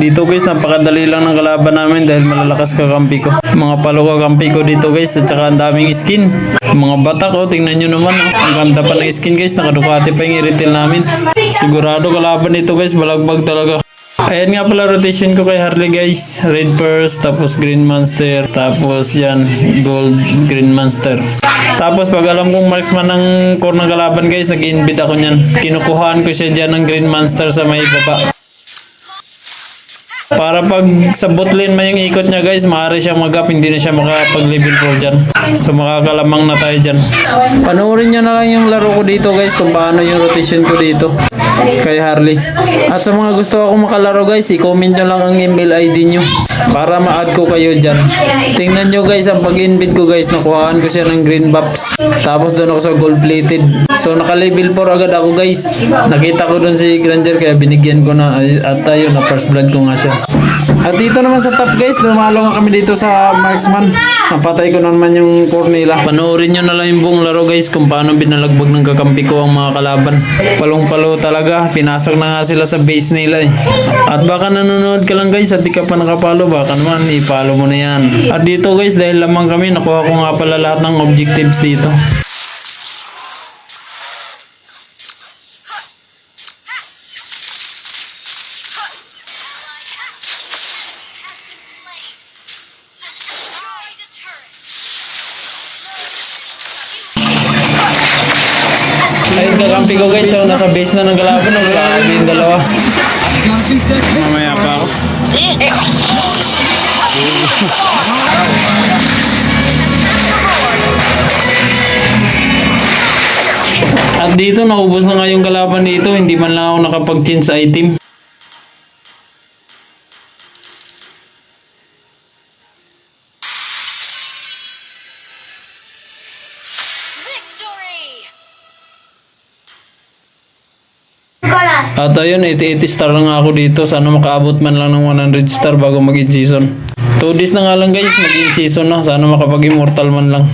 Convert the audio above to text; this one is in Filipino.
Dito guys, napakadali lang ng kalaban namin dahil malalakas kakampi ko. Mga palo kakampi ko dito guys at saka ang daming skin. Mga batak oh, tingnan nyo naman oh. Ang ganda pa ng skin guys, nakadukati pa yung i-retail namin. Sigurado kalaban dito guys, balagbag talaga. Ayan nga pala rotation ko kay Harley guys. Red First, tapos Green Monster, tapos yan, Gold Green Monster. Tapos pag alam kong marksman ng core ng kalaban guys, nag-invite ako niyan. Kinukuhaan ko siya dyan ng Green Monster sa may baba. Para pag sa botlane man yung ikot niya guys, maaari siyang mag-up, hindi na siya makapag-level 4 dyan. So makakalamang na tayo dyan. Panoorin nyo na lang yung laro ko dito guys, kung paano yung rotation ko dito kay Harley. At sa mga gusto akong makalaro guys, i-comment nyo lang ang email ID nyo para ma-add ko kayo dyan. Tingnan nyo guys, ang pag-invite ko guys, nakuhaan ko siya ng green buffs. Tapos doon ako sa gold plated. So naka-level 4 agad ako guys. Nakita ko doon si Granger kaya binigyan ko na at tayo na first blood ko nga siya. At dito naman sa top guys, dumalo nga kami dito sa marksman. Napatay ko naman yung core nila. Panoorin nyo na lang yung buong laro guys kung paano binalagbag ng kakampi ko ang mga kalaban. Palong-palo talaga. Pinasok na nga sila sa base nila eh. At baka nanonood ka lang guys at di ka pa nakapalo. Baka naman i-follow mo na yan. At dito guys dahil lamang kami nakuha ko nga pala lahat ng objectives dito. Ayun kakampi ko guys. So nasa base na ng kalaban. Oh, grabe yung dalawa. Mamaya pa ako. At dito naubos na nga yung kalaban dito, hindi man lang ako nakapag-change sa item. At ayun, 80-80 star na nga ako dito. Sana makaabot man lang ng 100 star bago mag-in season. 2 days na nga lang guys, mag-in season na. Sana makapag-immortal man lang.